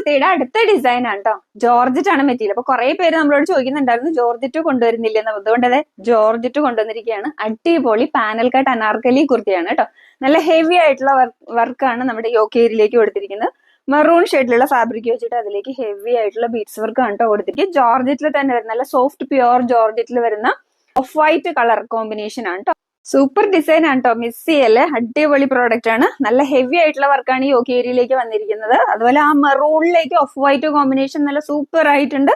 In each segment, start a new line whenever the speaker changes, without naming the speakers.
കുർത്തിയുടെ അടുത്ത ഡിസൈൻ ആണ് കേട്ടോ ജോർജറ്റ് ആണ് മെറ്റീരിയൽ. അപ്പൊ കുറെ പേര് നമ്മളോട് ചോദിക്കുന്നുണ്ടായിരുന്നു ജോർജറ്റ് കൊണ്ടുവരുന്നില്ലെന്ന് അതുകൊണ്ട് അതെ ജോർജറ്റ് കൊണ്ടുവന്നിരിക്കുകയാണ്. അടിപൊളി പാനൽ കട്ട് അനാർക്കലി കുർത്തിയാണ് കേട്ടോ. നല്ല ഹെവി ആയിട്ടുള്ള വർക്കാണ് നമ്മുടെ യോക്കേരിയിലേക്ക് കൊടുത്തിരിക്കുന്നത്. മെറൂൺ ഷെയ്ഡിലുള്ള ഫാബ്രിക് വെച്ചിട്ട് അതിലേക്ക് ഹെവി ആയിട്ടുള്ള ബീഡ്സ് വർക്ക് ആണ് കേട്ടോ കൊടുത്തിരിക്കുന്നത്. ജോർജറ്റിൽ തന്നെ വരുന്ന നല്ല സോഫ്റ്റ് പ്യുവർ ജോർജറ്റിൽ വരുന്ന ഓഫ് വൈറ്റ് കളർ കോമ്പിനേഷൻ ആണ് കേട്ടോ. സൂപ്പർ ഡിസൈൻ ആണ് കേട്ടോ മിസ് ചെയ്യല്ലേ അടിപൊളി പ്രോഡക്റ്റ് ആണ്. നല്ല ഹെവി ആയിട്ടുള്ള വർക്കാണ് ഈ ഏരിയയിലേക്ക് വന്നിരിക്കുന്നത്. അതുപോലെ ആ മെറൂണിലേക്ക് ഓഫ് വൈറ്റ് കോമ്പിനേഷൻ നല്ല സൂപ്പർ ആയിട്ടുണ്ട്.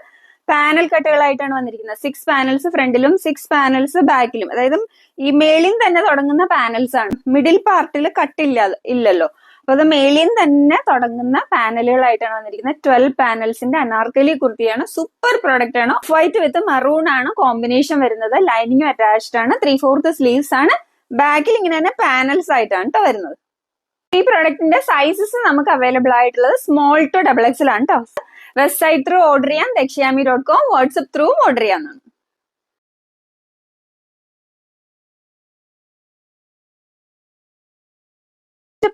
പാനൽ കട്ടുകളായിട്ടാണ് വന്നിരിക്കുന്നത്. സിക്സ് പാനൽസ് ഫ്രണ്ടിലും സിക്സ് പാനൽസ് ബാക്കിലും അതായത് ഈ മേളിൽ തന്നെ തുടങ്ങുന്ന പാനൽസ് ആണ്. മിഡിൽ പാർട്ടിൽ കട്ടില്ല ഇല്ലല്ലോ. അപ്പൊ അത് മേളിൽ തന്നെ തുടങ്ങുന്ന പാനലുകളായിട്ടാണ് വന്നിരിക്കുന്നത്. ട്വൽവ് പാനൽസിന്റെ അനാർക്കലി കുർത്തിയാണ്. സൂപ്പർ പ്രോഡക്റ്റ് ആണ്. വൈറ്റ് വിത്ത് മറൂൺ ആണ് കോമ്പിനേഷൻ വരുന്നത്. ലൈനിങ്ങും അറ്റാച്ച്ഡ് ആണ്. ത്രീ ഫോർത്ത് സ്ലീവ്സ് ആണ്. ബാക്കിൽ ഇങ്ങനെ തന്നെ പാനൽസ് ആയിട്ടാണ് കേട്ടോ വരുന്നത്. ഈ പ്രോഡക്റ്റിന്റെ സൈസസ് നമുക്ക് അവൈലബിൾ ആയിട്ടുള്ളത് സ്മോൾ ടു ഡബിൾ എക്സൽ ആണ് കേട്ടോ വെബ്സൈറ്റ് ത്രൂ ഓർഡർ ചെയ്യാം. Dakshiyami dot com WhatsApp through order ചെയ്യാവുന്നതാണ്.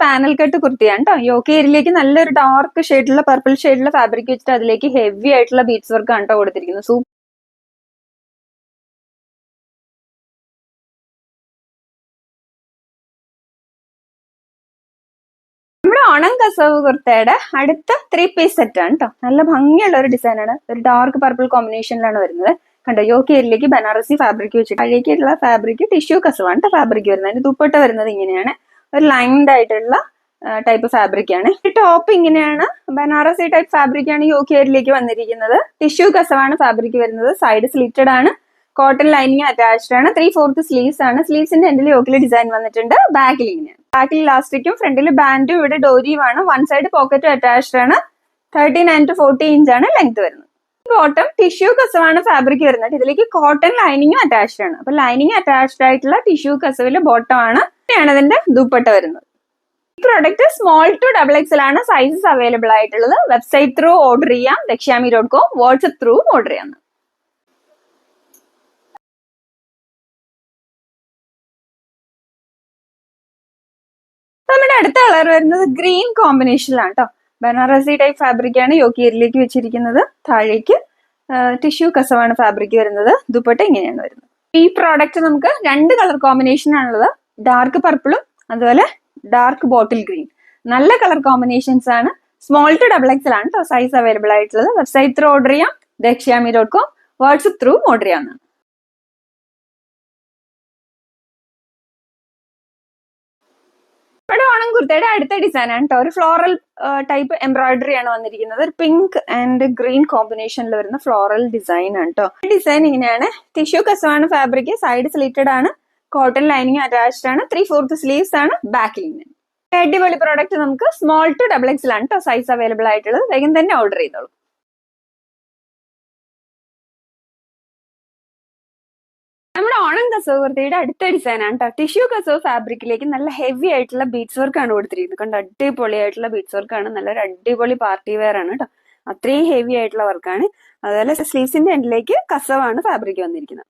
പാനൽ കട്ട് കുർത്തിയാണ് കേട്ടോ. യോക്ക് ഏരിയയിലേക്ക് നല്ലൊരു ഡാർക്ക് ഷെയ്ഡിലുള്ള പർപ്പിൾ ഷെയ്ഡിലുള്ള ഫാബ്രിക് വെച്ചിട്ട് അതിലേക്ക് ഹെവി ആയിട്ടുള്ള ബീറ്റ്സ് വർക്ക് ആണ് കേട്ടോ കൊടുത്തിരിക്കുന്നത്. സൂപ്പർ നമ്മുടെ കസവ് കുർത്തയുടെ അടുത്ത ത്രീ പീസ് സെറ്റ് ആണ് കേട്ടോ. നല്ല ഭംഗിയുള്ള ഒരു ഡിസൈനാണ് ഒരു ഡാർക്ക് പർപ്പിൾ കോമ്പിനേഷനിലാണ് വരുന്നത്. കണ്ടോ യോക്ക് ഏരിയയിലേക്ക് ബനാറസി ഫാബ്രിക് വെച്ചിട്ട് അഴേക്കുള്ള ഫാബ്രിക് ടിഷ്യൂ കസവാണ് ഫാബ്രിക് വരുന്നത്. അതിന്റെ ദുപ്പട്ട വരുന്നത് ഇങ്ങനെയാണ്. ഒരു ലൈൻഡ് ആയിട്ടുള്ള ടൈപ്പ് ഫാബ്രിക് ആണ്. ഈ ടോപ്പ് ഇങ്ങനെയാണ്. ബനാറസി ടൈപ്പ് ഫാബ്രിക് ആണ് യോക്ക് ഏരിയയിലേക്ക് വന്നിരിക്കുന്നത്. ടിഷ്യൂ കസവാണ് ഫാബ്രിക് വരുന്നത്. സൈഡ് സ്ലിറ്റഡ് ആണ്. കോട്ടൺ ലൈനിങ് അറ്റാച്ച്ഡ് ആണ്. ത്രീ ഫോർത്ത് സ്ലീവ്സ് ആണ്. സ്ലീവ്സിന്റെ എൻഡിൽ യോക്കിൽ ഡിസൈൻ വന്നിട്ടുണ്ട്. ബാക്കിൽ ഇങ്ങനെയാണ് ബാക്കിൽ ലാസ്റ്റിക്കും ഫ്രണ്ടിൽ ബാൻഡും ഇവിടെ ഡോരിയുമാണ് വൺ സൈഡ് പോക്കറ്റും അറ്റാച്ച്ഡ് ആണ്. Thirty nine to forty inch ആണ്. ലെങ്ത് വരുന്നത്. ബോട്ടം ടിഷ്യൂ കസവാണ് ഫാബ്രിക് വരുന്നത്. ഇതിലേക്ക് കോട്ടൺ ലൈനിങ് അറ്റാച്ച്ഡ് ആണ്. അപ്പൊ ലൈനിങ് അറ്റാച്ച്ഡ് ആയിട്ടുള്ള ടിഷ്യൂ കസവിൽ ബോട്ടം ആണ്. ഇങ്ങനെയാണ് ഇതിന്റെ ദുപ്പട്ട വരുന്നത്. ഈ product small to double XL ആണ് സൈസസ് അവൈലബിൾ ആയിട്ടുള്ളത്. വെബ്സൈറ്റ് ത്രൂ ഓർഡർ ചെയ്യാം. Dakshyami dot com WhatsApp through order ചെയ്യാം. നമ്മുടെ അടുത്ത കളർ വരുന്നത് ഗ്രീൻ കോമ്പിനേഷനിലാണ് കേട്ടോ ബനാറസി ടൈപ്പ് ഫാബ്രിക് ആണ് യോക്കിയറിലേക്ക് വെച്ചിരിക്കുന്നത്. താഴേക്ക് ടിഷ്യൂ കസവാണ് ഫാബ്രിക് വരുന്നത്. ദുപ്പട്ട ഇങ്ങനെയാണ് വരുന്നത്. ഈ പ്രോഡക്റ്റ് നമുക്ക് രണ്ട് കളർ കോമ്പിനേഷൻ ആണുള്ളത്. ഡാർക്ക് പർപ്പിളും അതുപോലെ ഡാർക്ക് ബോട്ടിൽ ഗ്രീൻ നല്ല കളർ കോമ്പിനേഷൻസ് ആണ്. സ്മോൾ ടു ഡബിൾ എക്സൽ ആണ് കേട്ടോ സൈസ് അവൈലബിൾ ആയിട്ടുള്ളത്. വെബ്സൈറ്റ് ത്രൂ ഓർഡർ ചെയ്യാം. Dakshyami dot com WhatsApp through order ചെയ്യാം ഇവിടെ ഓണം കുർത്തയുടെ അടുത്ത ഡിസൈൻ ആണ് കേട്ടോ ഒരു ഫ്ലോറൽ ടൈപ്പ് എംബ്രോയിഡറി ആണ് വന്നിരിക്കുന്നത്. ഒരു പിങ്ക് ആൻഡ് ഗ്രീൻ കോമ്പിനേഷനിൽ വരുന്ന ഫ്ലോറൽ ഡിസൈൻ ആണ് കേട്ടോ ഡിസൈൻ ഇങ്ങനെയാണ്. ടിഷ്യൂ കസവാണ് ഫാബ്രിക് സൈഡ് സ്ലിറ്റഡ് ആണ്. കോട്ടൺ ലൈനിങ് അറ്റാച്ച്ഡ് ആണ്. ത്രീ ഫോർത്ത് സ്ലീവ്സ് ആണ്. ബാക്ക് ലൈനിങ് അടിപൊളി പ്രോഡക്റ്റ് നമുക്ക് സ്മോൾ ടു ഡബിൾ എക്സിൽ ആണ് കേട്ടോ സൈസ് അവൈലബിൾ ആയിട്ടുള്ളത്. വേഗം തന്നെ ഓർഡർ ചെയ്തോളൂ. നമ്മുടെ ഓണം കസവ് കുർത്തിയുടെ അടുത്ത ഡിസൈൻ ആണ് കേട്ടോ ടിഷ്യൂ കസോ ഫാബ്രിക്കിലേക്ക് നല്ല ഹെവി ആയിട്ടുള്ള വർക്ക് ആണ് കൊടുത്തിരിക്കുന്നത്. കണ്ട്? അടിപൊളി ആയിട്ടുള്ള ബീറ്റ്സ് വർക്ക് ആണ്. നല്ലൊരു അടിപൊളി പാർട്ടി വെയർ ആണ് കേട്ടോ അത്രയും ഹെവി ആയിട്ടുള്ള വർക്കാണ് അതുപോലെ സ്ലീവ്സിന്റെ എൻഡിലേക്ക് കസവാണ് ഫാബ്രിക് വന്നിരിക്കുന്നത്.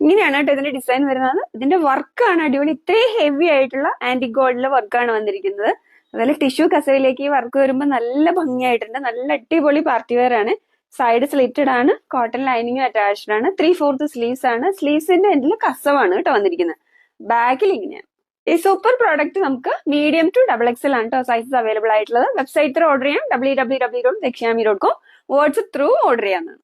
ഇങ്ങനെയാണ് കേട്ടോ ഇതിന്റെ ഡിസൈൻ വരുന്നത്. ഇതിന്റെ വർക്കാണ് അടിപൊളി. ഇത്രയും ഹെവി ആയിട്ടുള്ള ആന്റി ഗോൾഡിലെ വർക്കാണ് വന്നിരിക്കുന്നത്. അതുപോലെ ടിഷ്യൂ കസവിലേക്ക് ഈ വർക്ക് വരുമ്പോൾ നല്ല ഭംഗിയായിട്ടുണ്ട്. നല്ല അടിപൊളി പാർട്ടി വെയർ ആണ്. സൈഡ് സ്ലിറ്റഡ് ആണ്. കോട്ടൺ ലൈനിങ് അറ്റാച്ച്ഡ് ആണ്. ത്രീ ഫോർത്ത് സ്ലീവ്സ് ആണ് സ്ലീവ്സിന്റെ എൻഡിൽ കസവാണ് കേട്ടോ വന്നിരിക്കുന്നത്. ബാക്കിൽ ഇങ്ങനെയാണ്. ഈ സൂപ്പർ പ്രോഡക്റ്റ് നമുക്ക് മീഡിയം ടു ഡബിൾ എക്സൽ ആണ് കേട്ടോ സൈസസ് അവൈലബിൾ ആയിട്ടുള്ളത്. വെബ്സൈറ്റ് ത്രൂ ഓർഡർ ചെയ്യാം. W W W dot Dakshyami dot com WhatsApp through order ചെയ്യാവുന്നതാണ്.